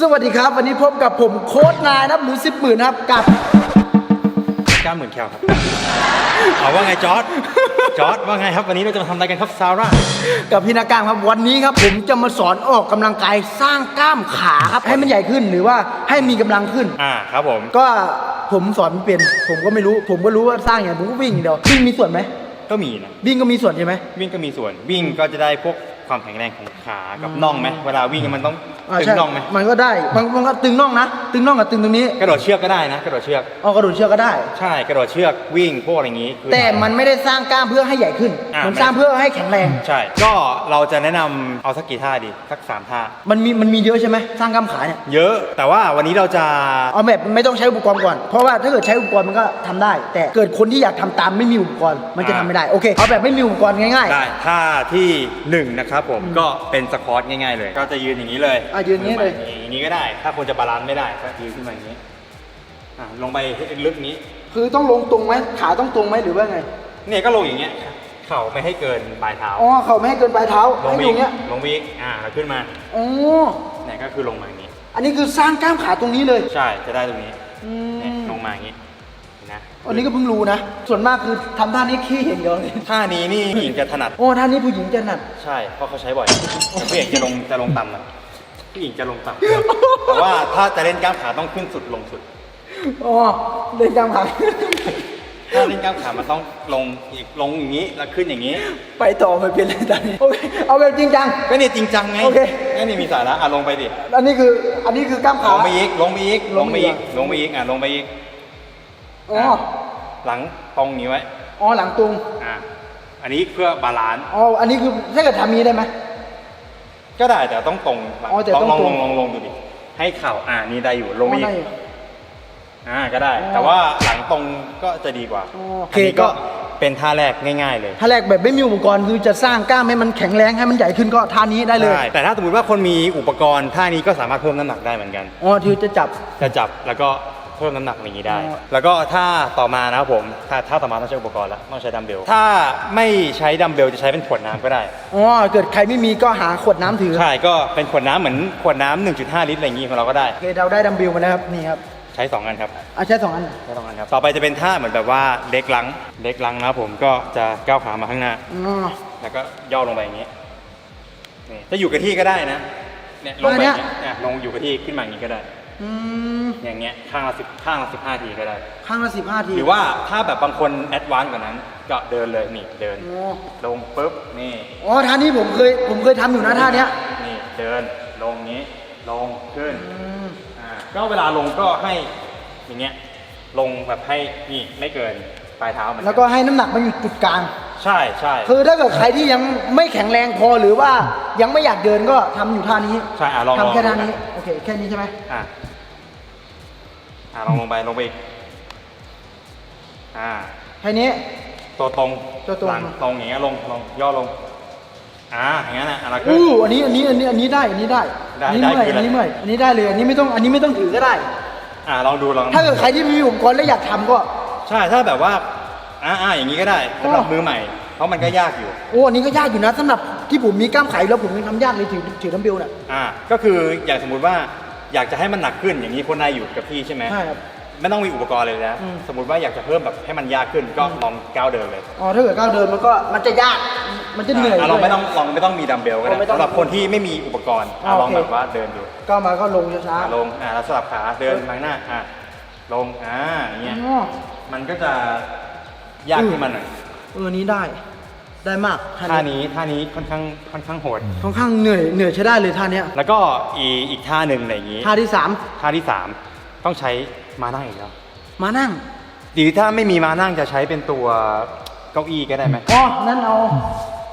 สวัสดีครับ วันนี้พบกับผมโค้ดนายนะครับหนูสิบหมื่นครับกับ เก้าหมื่นแคลครับ เอาว่าไงจอร์ดจอร์ดว่าไงครับ วันนี้เราจะมาทำอะไรกันครับซาร่า กับพี่นาการครับวันนี้ครับผมจะมาสอนออกกำลังกายสร้างกล้ามขาครับให้มันใหญ่ขึ้นหรือว่าให้มีกำลังขึ้น อ่าครับผม ก็ผมสอนไม่เป็น ผมก็ไม่รู้ ผมก็รู้ว่าสร้างอย่างไรผมก็วิ่งอย่างเดียววิ่งมีส่วนไหมก็มีนะ วิ่งก็มีส่วนใช่ไหมวิ่งก็มีส่วนวิ่งก็จะได้พวก ความแข็งแรงของขากับน่องไหมเวลาวิ่งมันต้องอ่าตึงใช่น่องไหมมันก็ได้มันมันก็ตึงน่องนะ ตึงน่องกับตึงตรงนี้กระโดดเชือกก็ได้นะ กระโดดเชือกเอากระโดดเชือกก็ได้ ใช่กระโดดเชือกวิ่งพวกอะไรอย่างงี้คือ แต่มันไม่ได้สร้างกล้ามเพื่อให้ใหญ่ขึ้น อ่ามันสร้างเพื่อให้แข็งแรง ใช่ ก็เราจะแนะนำเอาสักกี่ท่าดีสักสามท่า มันมีมันมีเยอะใช่ไหมสร้างกล้ามขาเนี่ยเยอะ แต่ว่าวันนี้เราจะ เอาแบบไม่ต้องใช้อุปกรณ์ก่อนเพราะว่าถ้าเกิดใช้อุปกรณ์มันก็ทำได้ แต่เกิดคนที่อยากทำตามไม่มีอุปกรณ์มันจะทำไม่ได้โอเคเอาแบบไม่มีอุปกรณ์ง่าย ได้ท่าที่หนึ่งนะครับผมก็เป็นสควอตง่ายๆเลย ก็จะยืนอย่างนี้เลยอะยืนอย่างนี้เลยอย่างนี้ก็ได้ ถ้าคนจะบาลานซ์ไม่ได้ก็ยืนขึ้นมาอย่างนี้อะลงไปลึกนี้ๆคือต้องลงตรงไหมขาต้องตรงไหมหรือว่าไงเนี่ยก็ลงอย่างเงี้ยเข่าไม่ให้เกินปลายเท้าอ๋อเขาไม่ให้เกินปลายเท้าลงให้ไปอยู่อีกเงี้ยลงไปอีกอ่าแล้วขึ้นมาอ๋อเนี่ยก็คือลงมาอย่างนี้ อันนี้คือสร้างกล้ามขาตรงนี้เลยใช่จะได้ตรงนี้อืเนี่ยมลงมาอย่างนี้เห็นนะ อันนี้ก็เพิ่งรู้นะ ส่วนมากคือทำท่านี้ขี้เห็นเดียวเลยท่านี้นี่ผู้หญิงจะถนัด โอ้ท่านี้ผู้หญิงจะหนัด ใช่เพราะเขาใช้บ่อยแต่ผู้หญิงจะลงจะลงต่ำหน่อยผู้หญิงจะลงต่ำแต่ว่าถ้าจะเล่นกล้ามขาต้องขึ้นสุดลงสุด อ๋อเล่นกล้ามขาถ้าเล่นกล้ามขามันต้องลงอีกลงอย่างนี้แล้วขึ้นอย่างนี้ไปต่อไม่เป็นเลยตอนนี้โอเคเอาแบบจริงจัง ก็เนี่ยจริงจังไงโอเค งั้นนี่มีสาระอะลงไปดิอันนี้คืออันนี้คือกล้ามลขางไปอีกลงไปอีกลลงงไปไปอีอีกกลงไปอีกอะลงไปอีก อ๋อหลังตรงนี้ไว้อ๋อหลังตรงอะอันนี้เพื่อบาลานซ์อ๋อ อันนี้คือถ้าเกิดทำนี้ได้ไหม ก็ได้แต่ต้องตรงหลังอ๋อแต่ลองต้องลองตลรองงลองลงดูดิให้เข่าอ่านี่ได้อยู่ลงไปอีกได้ยู่ อ่าก็ได้ อ๋อแต่ว่าหลังตรงก็จะดีกว่าอ๋อโอเคอันนี้ก็ ก็เป็นท่าแรกง่าย ๆ เลยถ้าแรกแบบไม่มีอุปกรณ์คือจะสร้างกล้ามให้มันแข็งแรงให้มันใหญ่ขึ้นก็ท่านี้ได้เลย ใช่แต่ถ้าสมมติว่าคนมีอุปกรณ์ท่านี้ก็สามารถเพิ่มน้ำหนักได้เหมือนกัน อ๋อที่จะจับ จะจับแล้วก็ เพิ่มน้ำหนักอย่างนี้ได้อ๋อแล้วก็ถ้าต่อมานะครับผมถ้าถ้าต่อมาต้องใช้อุปกรณ์แล้วต้องใช้ดัมเบล ถ้าไม่ใช้ดัมเบลจะใช้เป็นขวดน้ำก็ได้ อ๋อเกิดใครไม่มีก็หาขวดน้ำถือใช่ก็เป็นขวดน้ำเหมือนขวดน้ำ1.5 ลิตรอะไรอย่างงี้ของเราก็ได้ โอเคเราได้ดัมเบลมาแล้วครับนี่ครับใช้สองอันครับเอาใช้สองอันใช้สองอันครับ ต่อไปจะเป็นท่าเหมือนแบบว่าเล็กลังเล็กลังนะครับผมก็จะก้าวขามาข้างหน้า อ๋อแล้วก็ย่อลงไปอย่างนี้นี่จะอยู่กับที่ก็ได้นะ เนี่ยลงไปอย่างเงี้ยเนี่ยลงอยู่กับที่ขึ้นมาอย่างนี้ก็ได้ อืมอย่างเงี้ยข้างละสิบข้างละสิบห้าทีก็ได้ ข้างละสิบห้าทีหรือว่าถ้าแบบบางคนแอดวานซ์กว่านั้น ก็เดินเลยนี่เดินอ๋อลงปุ๊บนี่อ๋อท่านี้ผมเคยผมเคยทำอยู่นะท่าเนี้ยนี่เดินลงนี้ลงขึ้นอืมอ่าก็เวลาลงก็ให้อย่างเงี้ยลงแบบให้นี่ไม่เกินปลายเท้าเหมือนนแล้วก็ให้น้ำหนักมันอยู่จุดกลาง ใช่ใช่คือถ้าเกิดใครที่ยังไม่แข็งแรงพอหรือว่ายังไม่อยากเดินก็ทำอยู่ท่านี้ใช่อะลองลองทำแค่ท่าดูนี้กันโอ เคแค่นี้ใช่ไหมอะอะลองลงไปลงไปอีกอ่า แค่นี้ ตัวตรงตัวตรง หลังตรงอย่างเงี้ยลงลงย่อลง อ่าอย่างงั้นอะอะไรขึ้น อู้อันนี้อันนี้อันนี้อันนี้ได้อันนี้ได้ได้อันนี้ได้เมื่อยคืออะไรอันนี้เมื่อยอันนี้ได้เลยอันนี้ไม่ต้องอันนี้ไม่ต้องถือก็ได้ อ่าลองดูลองถ้าเกิดใครที่มีอุปกรณ์แล้วอยากทำก็ ใช่ถ้าแบบว่าอ่าอ่าอย่างนี้ก็ได้สำหรับอ๋อมือใหม่ เพราะมันก็ยากอยู่ โอ้อันนี้ก็ยากอยู่นะสำหรับ ที่ผมมีกล้ามไขแล้วผมยังทำยากเลยถือถือดัมเบลน่ะ อ่าก็คืออย่างสมมุติว่าอยากจะให้มันหนักขึ้นอย่างนี้คนนายอยู่กับที่ใช่ไหมใช่ครับไม่ต้องมีอุปกรณ์เลยนะอืม สมมติว่าอยากจะเพิ่มแบบให้มันยากขึ้นก็ลองก้าวเดินเลยอ๋อถ้าเกิดก้าวเดินมันก็มันจะยากมันจะเหนื่อย อะลองด้วยไม่ต้องลองไม่ต้องมีดัมเบลก็อ๋ได้อไม่ต้องสำหรับคนที่ไม่มีอุปกรณ์อะอ่าลองโอเค แบบว่าเดินดูก้าวมาก็ลงช้าอะลงอ่าแล้วสลับขาเดินมาข้างหน้าอะลงอ่าอย่างๆเงี้ยอ๋อมันก็จะยากขึ้นมาหน่อย เออนี้ได้ ได้มากท่านี้ท่านี้ค่อนข้างค่อนข้างโหด ค่อนข้างเหนื่อยเหนื่อยใช้ได้เลยท่าเนี้ยแล้วก็อีอีกท่าหนึ่งอะไรอย่างงี้ท่าที่สามท่าที่สามต้องใช้มานั่งอีกแล้วมานั่งหรือถ้าไม่มีมานั่งจะใช้เป็นตัวเก้าอี้ก็ได้ไหมอ๋อนั่นเอา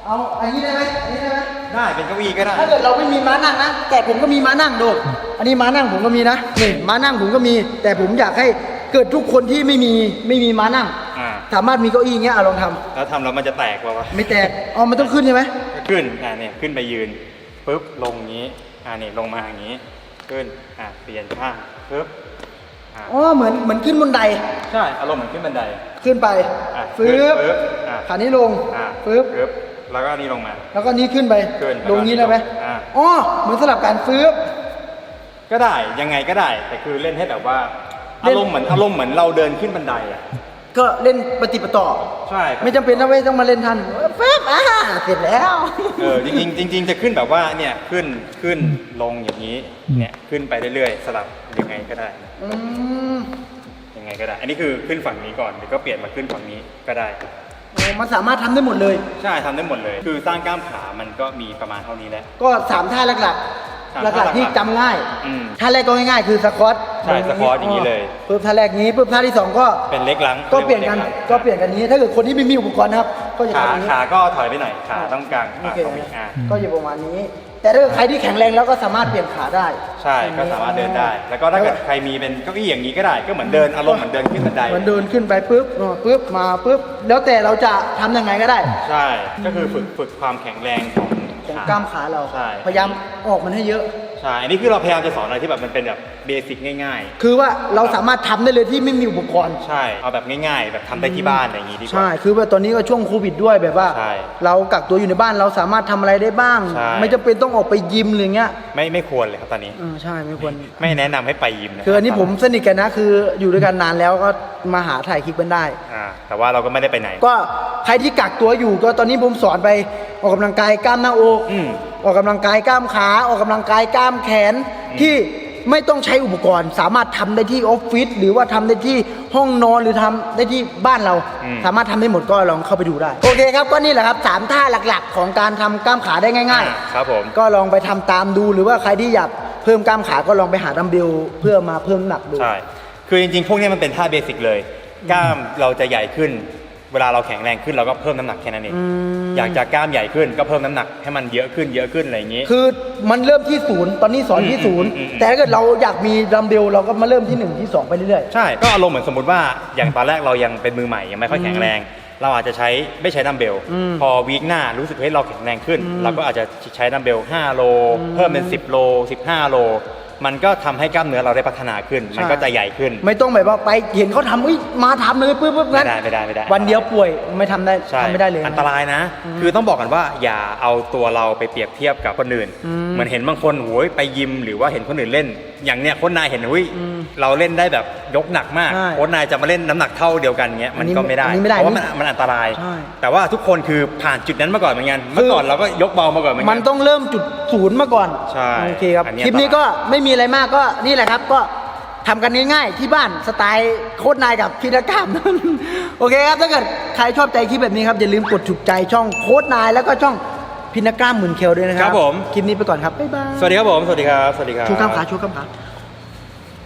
เอาอันนี้ได้ไหมอันนี้ได้ไหมได้เป็นเก้าอี้ก็ได้ถ้าเกิดเราไม่มีม้านั่งนะแต่ผมก็มีม้านั่งดูอันนี้ม้านั่งผมก็มีนะนี่ม้านั่งผมก็มี แต่ผมอยากให้เกิดทุกคนที่ไม่มีไม่มีม้านั่งอ่า สามารถมีเก้าอี้อย่างเงี้ยอะลองทแล้วทำแล้วมันจะแตกเปล่าวะำไม่แตกอ๋อมันต้องขึ้นใช่ไหมก็ขึ้นอ่าเนี่ยขึ้นไปยืนปุ๊บลงอย่างงี้อ่าเนี่ยลงมาอย่างงี้ ขึ้นอ่าเปลี่ยนข้างปุ๊บอ่าอ๋อเหมือนเหมือนขึ้นบนไดใช่อารมณ์เหมือนขึ้นบันไดขึ้นไปอะฟื้ขึ้นบปึ๊บอะขานี้ลงอ่าฟื้บปึ๊บแล้วก็นี่ลงมา แล้วก็นี้ขึ้นไปขึ้นลงนี้ได้ไหมอ่า อ๋อเหมือนสลับกันฟื้บก็ได้ยังไงก็ได้ แต่คือเล่นให้แบบว่าเล่อาน รมณ์เหมือนอารมณ์เหมือนเราเดินขึ้นบันไดอะ ก็เล่นปฏิปต่อ ใช่ไม่จำเป็นนะเว้ยต้องมาเล่นทันแป๊บอ่าเสร็จแล้ว เออจริงๆจริงๆจะขึ้นแบบว่าเนี่ยขึ้นขึ้นลงอย่างนี้เนี่ยขึ้นไปเรื่อยๆ สลับยังไงก็ได้อืมยังไงก็ได้ อันนี้คือขึ้นฝั่งนี้ก่อนเดี๋ยวก็เปลี่ยนมาขึ้นฝั่งนี้ก็ได้ โอ้มันสามารถทำได้หมดเลย ใช่ทำได้หมดเลย คือสร้างกล้ามขามันก็มีประมาณเท่านี้แหละ ก็สามท่าหลักสามๆ หท่าลักๆที่หลักๆจำง่าย อืมท่าแรกก็ง่ายๆ คือสควอตใช่สควอตอย่างนี้เลย ปุ๊บท่าแรกนี้ปุ๊บท่าที่สองก็เป็นเล็กหลังก็เปลี่ยนกันรีว่าก็เปลี่ยนกันนี้ ถ้าเกิดคนที่ไม่มีอุปกรณ์นะครับ ก็จะขาทำอย่างนี้ขาก็ถอยไปหน่อยขาต้องกลางโอขาเคตรงนี้อ่าก็อยู่ประมาณนี้ แต่ถ้าเกิดใครที่แข็งแรงแล้วก็สามารถเปลี่ยนขาได้ใช่ก็สามารถเดินได้ แล้วก็ถ้าเกิดใครมีเป็นเก้าอี้อย่างนี้ก็ได้ ก็เหมือนเดินอารมณ์เหมือนเดินขึ้นบันไดมันเดินขึ้นไปปุ๊บอ่าปุ๊บมาปุ๊บแล้วแต่เราจะทำยังไงก็ได้ ใช่ ก็คือฝึกฝึกความแข็งแรงของ ของขกล้ามขาเรา ใช่ พยายามออกมันให้เยอะ ใช่อันนี้คือเราพยายามจะสอนอะไรที่แบบมันเป็นแบบเบสิกง่าย คือว่าเราสามารถทำได้เลยที่ไม่มีอุปกรณ์ ๆ ใช่ เอาแบบง่ายๆ แบบทำได้ที่บ้านอะไรอย่างงี้ดีกว่า ใช่ คือว่าตอนนี้ก็ช่วงโควิดด้วยแบบว่า ใช่เรากักตัวอยู่ในบ้านเราสามารถทำอะไรได้บ้าง ใช่ ไม่จำเป็นต้องออกไปยิมหรือเงี้ยไม่ไม่ควรเลยครับตอนนี้ เออใช่ไม่ควร ไม่แนะนำให้ไปยิมนะคืออันนี้ผมสนิทกันนะคืออยู่ด้วยกันนานแล้วก็มาหาถ่ายคลิปกันได้ อ่า แต่ว่าเราก็ไม่ได้ไปไหน ก็ใครที่กักตัวอยู่ก็ตอนนี้ผมสอนไปออกกำลังกายกล้ามหน้าอกอืมออกกำลังกายกล้ามขา ออกกำลังกายกล้ามแขนที่ไม่ต้องใช้อุปกรณ์ สามารถทำได้ที่ออฟฟิศหรือว่าทำได้ที่ห้องนอนหรือทำได้ที่บ้านเราอืมสามารถทำได้หมดก็ลองเข้าไปดูได้ โอเคครับก็นี่แหละครับสามท่าหลักๆ ของการทำกล้ามขาได้ง่ายอ่ครับผมๆก็ลองไปทำตามดูหรือว่าใครที่อยากเพิ่มกล้ามขาก็ลองไปหาดัมเบลเพื่อมาเพิ่มน้ำหนักดูใช่คือจริงๆพวกนี้มันเป็นท่าเบสิกเลย กล้ามเราจะใหญ่ขึ้น เวลาเราแข็งแรงขึ้นเราก็เพิ่มน้ำหนักแค่นั้นเองอืมอยากจะกล้ามใหญ่ขึ้นก็เพิ่มน้ำหนักให้มันเยอะขึ้นเยอะขึ้นอะไรอย่างนี้ คือมันเริ่มที่ศูนย์ตอนนี้สอนที่ศูนย์อืมอืมอืม แต่ถ้าเกิดเราอยากมีดัมเบลเราก็มาเริ่มที่หนึ่งที่สองไปเรื่อย ใช่ ก็อารมณ์เหมือนสมมติว่าอย่างตอนแรกเรายังเป็นมือใหม่ยังไม่ค่อยแข็งแรง เราอาจจะใช้ไม่ใช้ดัมเบล อืมพอวีคหน้ารู้สึกเฮ้ยเราแข็งแรงขึ้นอืมเราก็อาจจะใช้ดัมเบล 5 โล เพิ่มเป็น 10 โล 15 โล มันก็ทำให้กล้ามเนื้อเราได้พัฒนาขึ้น มันก็จะใหญ่ขึ้นๆไม่ต้องแบบว่าไปเห็นเขาทำเอ้ยมาทำเลยปุ๊บปุ๊บงั้นไม่ได้ไม่ได้ไม่ได้ วันเดียวป่วยไม่ทำได้ใช่ทำไม่ได้เลย อันตรายนะ คือต้องบอกกันว่าอย่าเอาตัวเราไปเปรียบเทียบกับคนอื่นอืมเหมือนเห็นบางคนโอ้ยไปยิมหรือว่าเห็นคนอื่นเล่น อย่างเนี้ยโค้ชนายเห็นอุ้ยอืมเราเล่นได้แบบยกหนักมากใช่โค้ชนายจะมาเล่นน้ำหนักเท่าเดียวกันเงี้ยมันก็ไม่ได้อันนี้ไม่ได้เพราะว่ามันมันอันตราย ใช่ แต่ว่าทุกคนคือผ่านจุดนั้นมาก่อนเหมือนกันคือเมื่อก่อนเราก็ยกเบามาก่อนเหมือนกั มันต้องเริ่มจุดศูนย์มาก่อนใช่โอเคครับ อันนี้คลิปนี้ก็ไม่มีอะไรมากก็นี่แหละครับก็ทำกันง่ายๆที่บ้านสไตล์โค้ดนายกับพิธกรรม โอเคครับถ้าเกิดใครชอบใจคลิปแบบนี้ครับอย่าลืมกดถูกใจช่องโค้ดนายแล้วก็ช่อง พินกล้ามหมื่นเคลด้วยนะครับครับผม คลิปนี้ไปก่อนครับบ๊ายบายสวัสดีครับผม สวัสดีครับ สวัสดีครับ ชูข้ามขาชูข้ามขา